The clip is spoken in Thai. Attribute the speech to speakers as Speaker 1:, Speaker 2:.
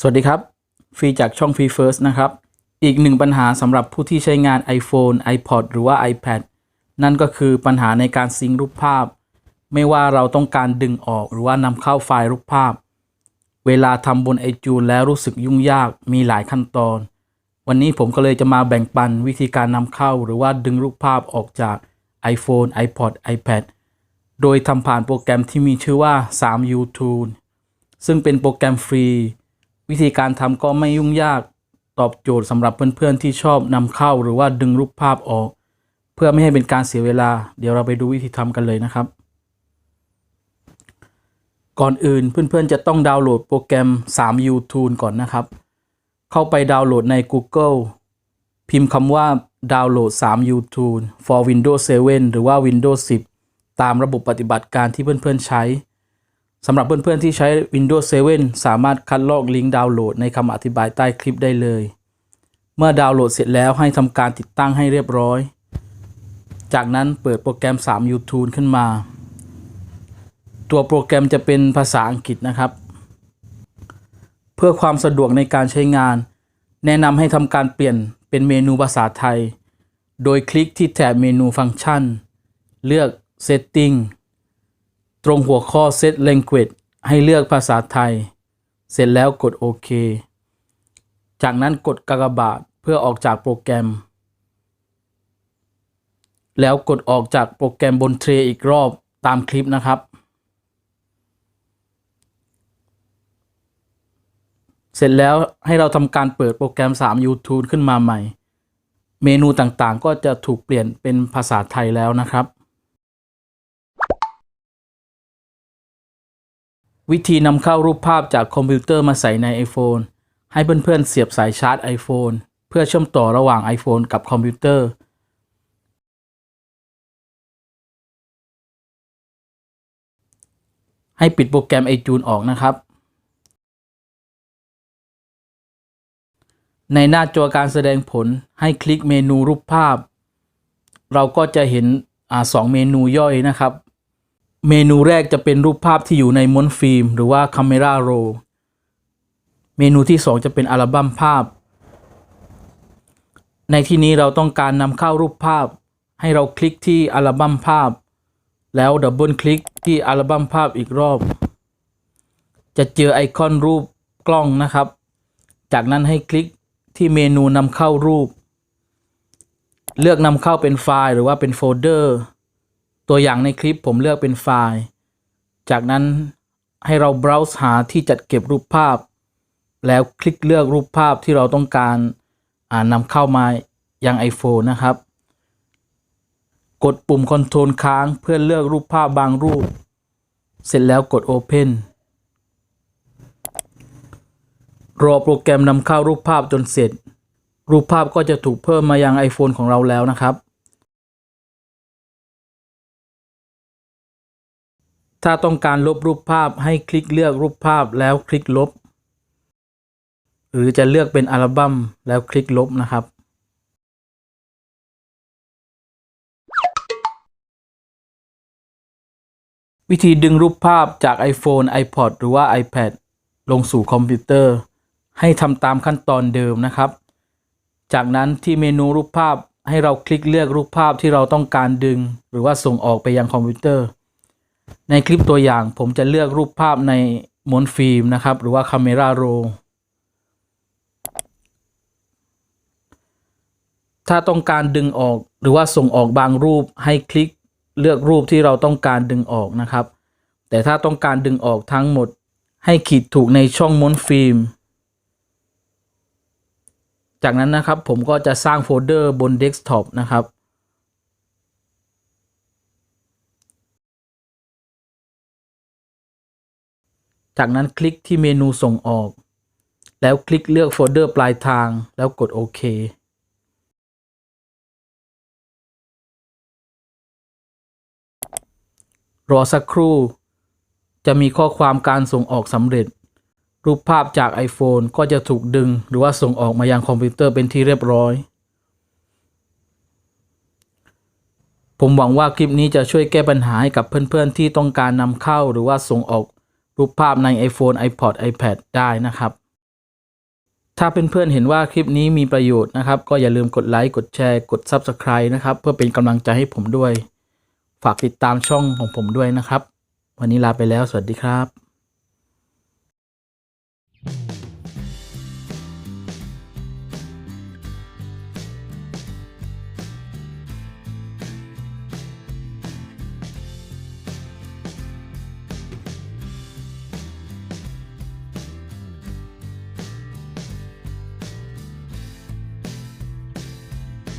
Speaker 1: สวัสดีครับฟรีจากช่อง Free First นะครับ อีกหนึ่งปัญหาสำหรับผู้ที่ใช้งาน iPhone, iPod หรือว่า iPad นั่นก็คือปัญหาในการซิงค์รูปภาพ ไม่ว่าเราต้องการดึงออกหรือว่านำเข้าไฟล์รูปภาพ เวลาทำบน iTunes แล้วรู้สึกยุ่งยากมีหลายขั้นตอน วันนี้ผมก็เลยจะมาแบ่งปันวิธีการนำเข้า หรือว่าดึงรูปภาพออกจาก iPhone, iPod, iPad โดยทำผ่านโปรแกรมที่มีชื่อว่า 3U Tool ซึ่งเป็นโปรแกรมฟรี วิธีการทำก็ไม่ยุ่งยากตอบโจทย์สำหรับเพื่อนๆที่ชอบนำเข้าหรือว่าดึงรูปภาพออก เพื่อไม่ให้เป็นการเสียเวลา เดี๋ยวเราไปดูวิธีทำกันเลยนะครับ ก่อนอื่นเพื่อนๆจะต้องดาวน์โหลดโปรแกรม 3U Tool ก่อนนะครับ เข้าไปดาวน์โหลดใน Google พิมพ์คำว่าดาวน์โหลด 3U Tool for Windows 7 หรือว่า Windows 10 ตามระบบปฏิบัติการที่เพื่อนๆใช้ สำหรับเพื่อนๆที่ใช้ Windows 7 สามารถคัดลอกลิงก์ดาวน์โหลดในคำอธิบายใต้คลิปได้เลย เมื่อดาวน์โหลดเสร็จแล้วให้ทำการติดตั้งให้เรียบร้อย จากนั้นเปิดโปรแกรม 3U Tool ขึ้นมา ตัวโปรแกรมจะเป็นภาษาอังกฤษนะครับ เพื่อความสะดวกในการใช้งาน แนะนำให้ทำการเปลี่ยนเป็นเมนูภาษาไทย โดยคลิกที่แถบเมนูฟังก์ชัน เลือก Setting ตรงหัวข้อ Set Language ให้เลือกภาษาไทย เสร็จแล้วกดโอเค จากนั้นกดกากบาทเพื่อออกจากโปรแกรม แล้วกดออกจากโปรแกรมบนเทรอีกรอบตามคลิปนะครับ เสร็จแล้วให้เราทำการเปิดโปรแกรม 3 YouTube ขึ้นมาใหม่ เมนูต่างๆ ก็จะถูกเปลี่ยนเป็นภาษาไทยแล้วนะครับ วิธีนำเข้ารูปภาพจากคอมพิวเตอร์มาใส่ใน iPhone ให้เพื่อนๆเสียบสายชาร์จ iPhone เพื่อเชื่อมต่อระหว่าง iPhone กับคอมพิวเตอร์ ให้ปิดโปรแกรม iTunes ออกนะครับ ในหน้าจอการแสดงผลให้คลิกเมนูรูปภาพ เราก็จะเห็นอสองเมนูย่อยนะครับ เมนูแรกจะเป็นรูปภาพที่อยู่ในม้วนฟิล์ม หรือว่า Camera Roll เมนูที่ 2 จะเป็นอัลบั้มภาพ ในที่นี้เราต้องการนำเข้ารูปภาพ ให้เราคลิกที่อัลบั้มภาพ แล้วดับเบิลคลิกที่อัลบั้มภาพอีกรอบ จะเจอไอคอนรูปกล้องนะครับ จากนั้นให้คลิกที่เมนูนำเข้ารูป เลือกนำเข้าเป็นไฟล์หรือว่าเป็นโฟลเดอร์ ตัวอย่างในคลิปผมเลือกเป็นไฟล์ จากนั้นให้เรา browse หาที่จัดเก็บรูปภาพ แล้วคลิกเลือกรูปภาพที่เราต้องการานำเข้ามายัง iPhone นะครับ กดปุ่ม Ctrl ค้างเพื่อเลือกรูปภาพบางรูป เสร็จแล้วกด Open รอโปรแกรมนำเข้ารูปภาพจนเสร็จ รูปภาพก็จะถูกเพิ่มมายัง iPhone ของเราแล้วนะครับ ถ้าต้องการลบรูปภาพให้คลิกเลือกรูปภาพแล้วคลิกลบ หรือจะเลือกเป็นอัลบั้มแล้วคลิกลบนะครับวิธีดึงรูปภาพจาก iPhone, iPod หรือว่า iPad ลงสู่คอมพิวเตอร์ ให้ทำตามขั้นตอนเดิมนะครับ จากนั้นที่เมนูรูปภาพให้เราคลิกเลือกรูปภาพที่เราต้องการดึง หรือว่าส่งออกไปยังคอมพิวเตอร์ ในคลิปตัวอย่างผมจะเลือกรูปภาพในม้วนฟิล์มนะครับ หรือว่า Camera Roll ถ้าต้องการดึงออกหรือว่าส่งออกบางรูปให้คลิกเลือกรูปที่เราต้องการดึงออกนะครับ แต่ถ้าต้องการดึงออกทั้งหมด ให้ขีดถูกในช่องม้วนฟิล์ม จากนั้นนะครับผมก็จะสร้างโฟลเดอร์บนเดสก์ท็อปนะครับ จากนั้นคลิกที่เมนูส่งออก แล้วคลิกเลือกโฟลเดอร์ปลายทางแล้วกดโอเครอสักครู่ จะมีข้อความการส่งออกสำเร็จ รูปภาพจาก iPhone ก็จะถูกดึงหรือว่าส่งออกมายังคอมพิวเตอร์เป็นที่เรียบร้อย ผมหวังว่าคลิปนี้จะช่วยแก้ปัญหาให้กับเพื่อนๆที่ต้องการนำเข้าหรือว่าส่งออก รูปภาพใน iPhone, iPod, iPad ได้นะครับ ถ้าเพื่อนๆเห็นว่าคลิปนี้มีประโยชน์นะครับ ก็อย่าลืมกดไลค์กดแชร์กด Subscribe นะครับ เพื่อเป็นกำลังใจให้ผมด้วย ฝากติดตามช่องของผมด้วยนะครับ วันนี้ลาไปแล้ว สวัสดีครับ